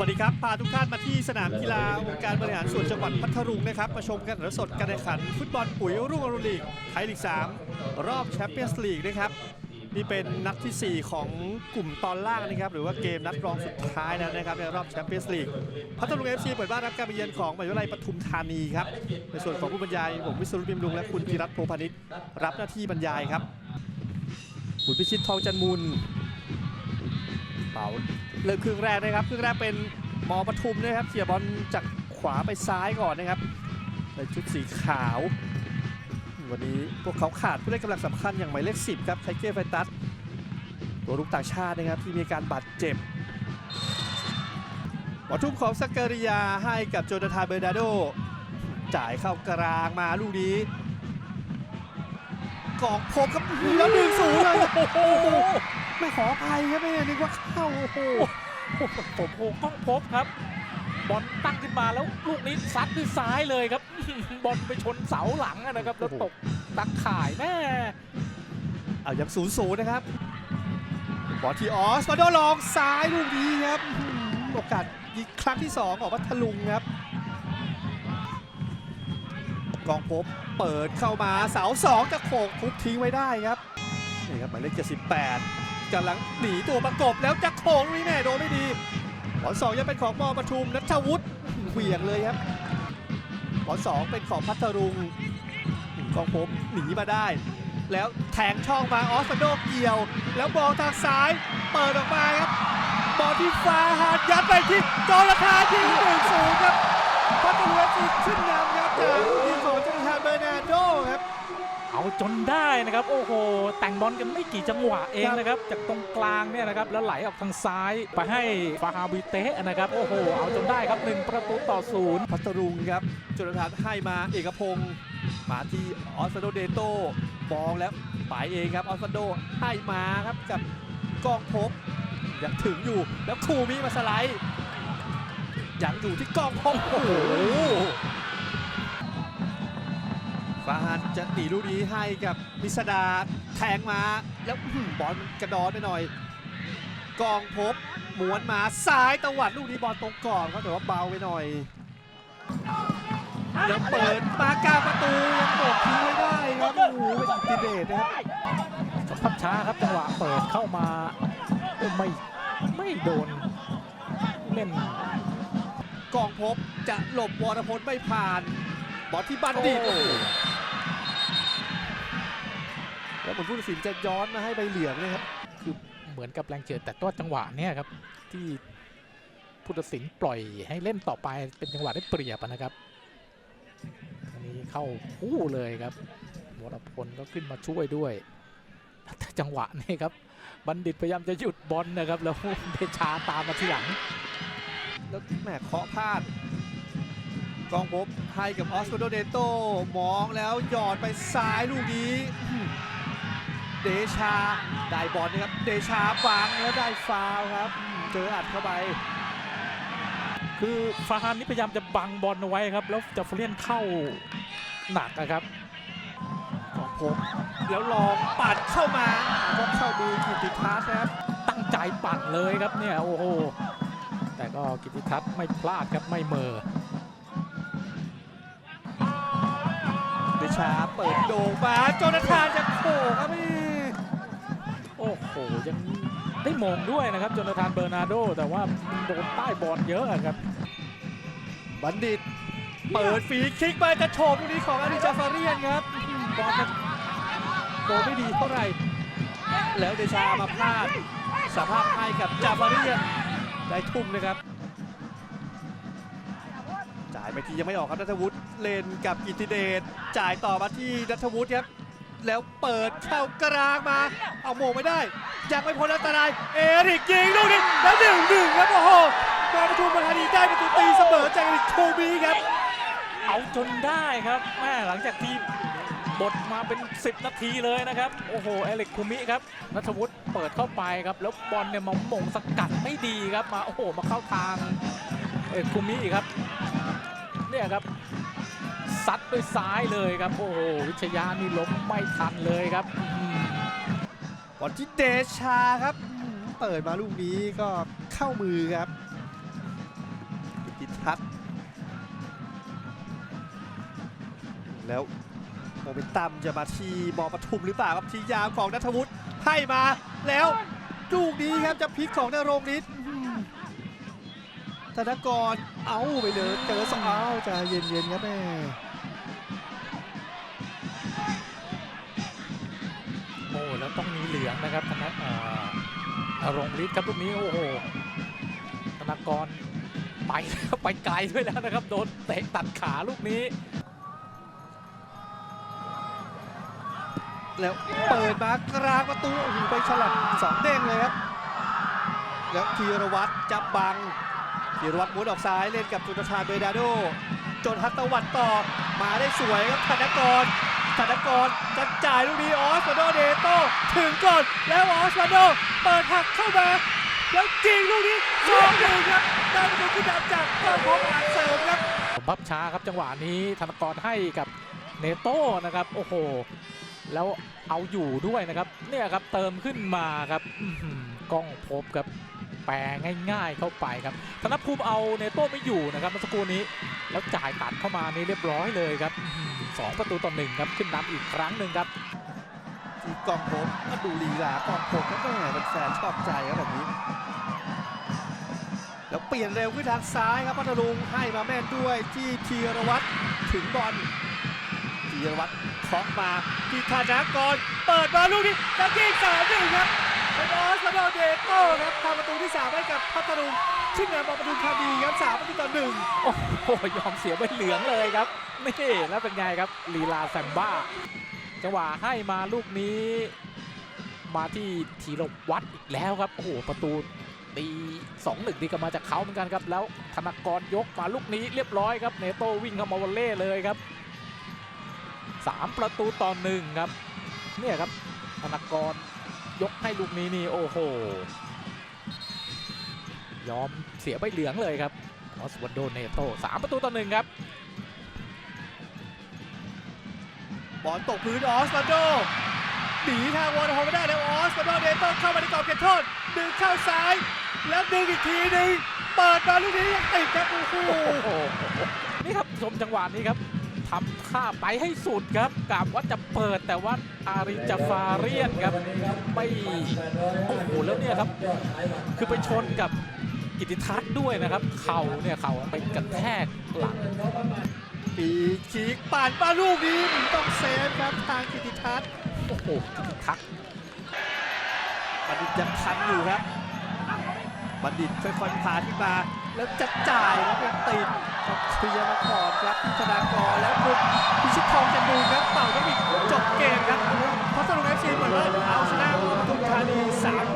วัสดีครับ พาทุกท่านมาที่สนามกีฬาองค์การบริหารส่วนจังหวัดพัทลุงนะครับมาชมกันถ่ายสดการแข่งขัน ฟุตบอลปุ๋ยรุ่งอรุณลีกไทยลีก 3 รอบแชมเปี้ยนส์ลีกนะครับนี่เป็นนัดที่ 4 ของกลุ่มตอนล่างนะครับ หรือว่าเกมนัดรองสุดท้ายแล้วนะครับในรอบแชมเปี้ยนส์ลีกพัทลุงเอฟซีเปิดบ้านรับการเยือนของมหาวิทยาลัยปทุมธานีครับในส่วนของผู้บรรยายผมวิศรุตบิมลุงและคุณพิรัตน์โพพานิชรับหน้าที่บรรยายครับคุณพิชิตทองจันมูล เป่าเริ่มครึ่งแรกนะครับครึ่งแรกเป็นมอปทุมนะครับเขี่ยบอลจากขวาไปซ้ายก่อนนะครับในชุดสีขาว วันนี้พวกเขาขาดผู้เล่นกำลังสำคัญอย่างหมายเลข10 ครับไทเกอร์ไฟตัสตัวรุกต่างชาตินะครับที่มีการบาดเจ็บบอลทุ่มของสกกอริยาให้กับโจนาธานเบอร์นาโด จ่ายเข้ากลางมาลูกนี้กองพบครับแล้วหนึ่งศูนย์เลย ไม่ขออภัยครับไม่นึกว่าเข้าโอ้โหผมโอ้ต้องพบครับ บอลตั้งขึ้นมาแล้วลูกนี้ซัดด้วยซ้ายเลยครับ บอลไปชนเสาหลังอะนะครับ แล้วตกตักข่ายแม่เอายังศูนย์ศูนย์นะครับ บอลที่ออสมาโดลองซ้ายลูกนี้ครับอื้อหือโอกาสยิงครั้งที่2ของพัทลุงครับ กองพบเปิดเข้ามาเสาสองจะโขกทุบทิ้งไว้ได้ครับนี่ครับหมายเลข78 กำลังหนีตัวประกบแล้วจะโขกลูกนี้แม่โดนไม่ดีบอลสองยังเป็นของมอปทุมนัทวุฒิเหวี่ยงเลยครับบอลสองเป็นของพัทลุงกองพบหนีมาได้ แล้วแทงช่องมาออสโดเกี่ยว แล้วบอลทางซ้ายเปิดออกมาครับบอลที่ฟ้าหาดยัดไปที่จอราคายิงหนึ่งศูนย์ครับพัทลุงเอฟซีขึ้นนำครับจากลูกยิงของจอราคาเบอร์นาโดครับ เอาจนได้นะครับ โอ้โห แต่งบอลกันไม่กี่จังหวะเองนะครับ จากตรงกลางเนี่ยนะครับ แล้วไหลออกทางซ้ายไปให้ฟาฮาบิเตะนะครับ โอ้โห เอาจนได้ครับหนึ่งประตูต่อศูนย์พัทลุงครับจนทานให้มาเอกพงศ์มาที่ออสฟาโดเดโต้บอลแล้วไปเองครับออสฟาโดให้มาครับกับกองพบยังถึงอยู่แล้วคูมิมาสไลด์ยังอยู่ที่กองพบโอ้โห ฟาฮันจะหนีลูกนี้ให้กับมิสดาแทงมาแล้วอื้อหือบอลมันกระดอนไปหน่อย กองพบหม้วนมาซ้ายตวัดลูกนี้บอลตรงก่อนเขาแต่ว่าเบาไปหน่อยแล้วเปิดมากลางประตูยังโดดทิ้งไม่ได้ครับโอ้โหเป็นอินติเดตนะครับสัมผัสช้าครับจังหวะเปิดเข้ามาโอ้ไม่ไม่โดนเล่นกองพบจะหลบวรพลไม่ผ่านบอลที่บัณฑิตโอ้ แล้วเหมือนผู้ตัดสินจะย้อนมาให้ใบเหลืองนะครับ คือเหมือนกับแรงเจิดแต่ก็จังหวะเนี่ยครับที่ผู้ตัดสินปล่อยให้เล่นต่อไปเป็นจังหวะได้เปรียบอะนะครับอันนี้เข้าคู่เลยครับวรพลก็ขึ้นมาช่วยด้วยแต่จังหวะนี้ครับ บัณฑิตพยายามจะหยุดบอลนะครับ แล้วเดชาตามมาทีหลัง แล้วแหมเคาะพลาดกองพบให้กับออสโวโดเดโตมองแล้วหยอดไปซ้ายลูกนี้อื้อ เดชาได้บอลนะครับเดชาฟังแล้วได้ฟาวล์ครับอื้อเจออัดเข้าไป คือฟาฮานนี่พยายามจะบังบอลเอาไว้ครับ แล้วจะเลียนเข้าหนักนะครับกองพบแล้วลองปัดเข้ามาก็เข้ามือกิติทัศน์นะครับ ตั้งใจปั่นเลยครับเนี่ยโอ้โหแต่ก็กิติทัศน์ไม่พลาดครับไม่เหมอเดชาเปิดโด่งมาโจนาธานจะโขกครับพี่โอ้โหยังได้มงด้วยนะครับโจนาธานเบอร์นาโด แต่ว่ามันโดนใต้บอลเยอะอะครับ บัณฑิต เปิดฟรีคิกมาจะโฉบลูกนี้ของอาริจาฟาเรียนครับอื้อหือบอลมันโดนไม่ดีเท่าไหร่ แล้วเดชามาพลาดสภาพให้กับจาฟาเรียนได้ทุ่มนะครับจ่ายไปทียังไม่ออกครับนัทวุฒิเลนกับกิติเดชจ่ายต่อมาที่นัทวุฒิครับ แล้วเปิดเข้ากลางมา เอาโมงไม่ได้ยังไม่พ้นอันตราย เอริกยิงลูกนี้แล้วหนึ่งหนึ่งครับโอ้โหมาประทุมธานีได้ประตูตีเสมอจากเอริกโชบีครับ เอาจนได้ครับแม่หลังจากที่บทมาเป็น 10 นาทีเลยนะครับ โอ้โห เอเล็กคุมิครับนัทวุฒิเปิดเข้าไปครับ แล้วบอลเนี่ยมาหม่งสกัดไม่ดีครับมาโอ้โหมาเข้าทางเอเล็กคุมิอีกครับเนี่ยครับ ซัดด้วยซ้ายเลยครับ โอ้โหวิชยานี่ล้มไม่ทันเลยครับบอลที่เดชาครับ เปิดมาลูกนี้ก็เข้ามือครับกิทัศแล้วโมเมนตัมจะมาที่บอปทุมหรือเปล่าครับทียาวของนัทวุฒิให้มาแล้วจูกนี้ครับจะพลิกของนรงฤทธิ์ ธนกรเอาไปเลยเจอสองเอาใจะเย็นๆครับแม่โอ้แล้วต้องมีเหลืองนะครับธนาอ่านรงฤทธิ์ครับลูกนี้โอ้โหธนากรไปไปไกลด้วยแล้วนะครับโดนเตะตัดขาลูกนี้ แล้วเปิดมากลางประตูโอ้โหไปฉลับสองเด้งเลยครับแล้วธีรวัตรจับบัง ธีรวัตรมุดออกซ้ายเล่นกับจุนทาเบดาโดจนฮัตตะวันต่อมาได้สวยครับธนกรธนกรจะจ่ายลูกนี้ออสวาโดเดโตถึงก่อนแล้วออสวาโดเปิดหักเข้ามาแล้วจริงลูกนี้สองหนึ่งครับได้ประตูขึ้นนำจากก้องพบอาจเสริมครับบับช้าครับจังหวะนี้ธนกรให้กับเนโต้นะครับโอ้โหแล้วเอาอยู่ด้วยนะครับเนี่ยครับเติมขึ้นมาครับอื้อหือกล้องพบครับ แปลง่ายๆเข้าไปครับธนภูมิเอาเนโต้ไม่อยู่นะครับเมื่อสักครู่นี้ แล้วจ่ายตัดเข้ามานี่เรียบร้อยเลยครับอื้อหือสองประตูต่อหนึ่งครับขึ้นนำอีกครั้งหนึ่งครับที่กองผมมาดูลีลากองผมก็แม่เป็นแฟนชอบใจครับแบบนี้ แล้วเปลี่ยนเร็วขึ้นทางซ้ายครับพัทลุงให้มาแม่นด้วยที่ธีรวัตรถึงบอลธีรวัตรเคาะมาที่ธนากรเปิดมาลูกนี้จะยิงสามหนึ่งครับ เป็นออสโดเดโต้ครับทำประตูที่สามให้กับพัทลุงชิงงานบอลประตูคาดีครับสามประตูต่อหนึ่งโอ้โหยอมเสียใบเหลืองเลยครับนี่แล้วเป็นไงครับลีลาแซมบ้า จังหวะให้มาลูกนี้ มาที่ธีรวัตรอีกแล้วครับโอ้โหประตูตีสองหนึ่งที่ก็มาจากเขาเหมือนกันครับ แล้วธนกรยกมาลูกนี้เรียบร้อยครับเนโต้วิ่งเข้ามาวอลเล่เลยครับสามประตูต่อหนึ่งครับเนี่ยครับธนกร ยกให้ลูกนี้นี่โอ้โห ยอมเสียใบเหลืองเลยครับออสวันโดเนโต้สามประตูต่อหนึ่งครับ บอลตกพื้นออสมาโดหนีทางวอลฮอลไม่ได้แล้วออสมาโดเดโต้เข้ามาในกรอบเขตโทษดึงเข้าซ้าย แล้วดึงอีกทีหนึ่งเปิดมาลูกนี้ยังติดครับโอ้โหโอ้โหนี่ครับชมจังหวะนี้ครับ ทำท่าไปให้สุดครับกะว่าจะเปิดแต่ว่าอาริจาฟาเรียนครับไม่โอ้โหแล้วเนี่ยครับ คือไปชนกับกิติทัศน์ด้วยนะครับ เข่าเนี่ยเข่าไปกระแทกหลังปีกฉีกป่านมาลูกนี้ต้องเซฟครับทางกิติทัศน์โอ้โหกิติทัศน์บัณฑิตยังทันอยู่ครับ บัณฑิตค่อยๆผ่านขึ้นมาแล้วจะจ่ายแล้วยังติดเคลียร์มาก่อนครับธนา มครับเป่าต้องมีจบเกมครับพัสลุงเอฟซีเปิดบ้านเอาชนะปทุมธานี3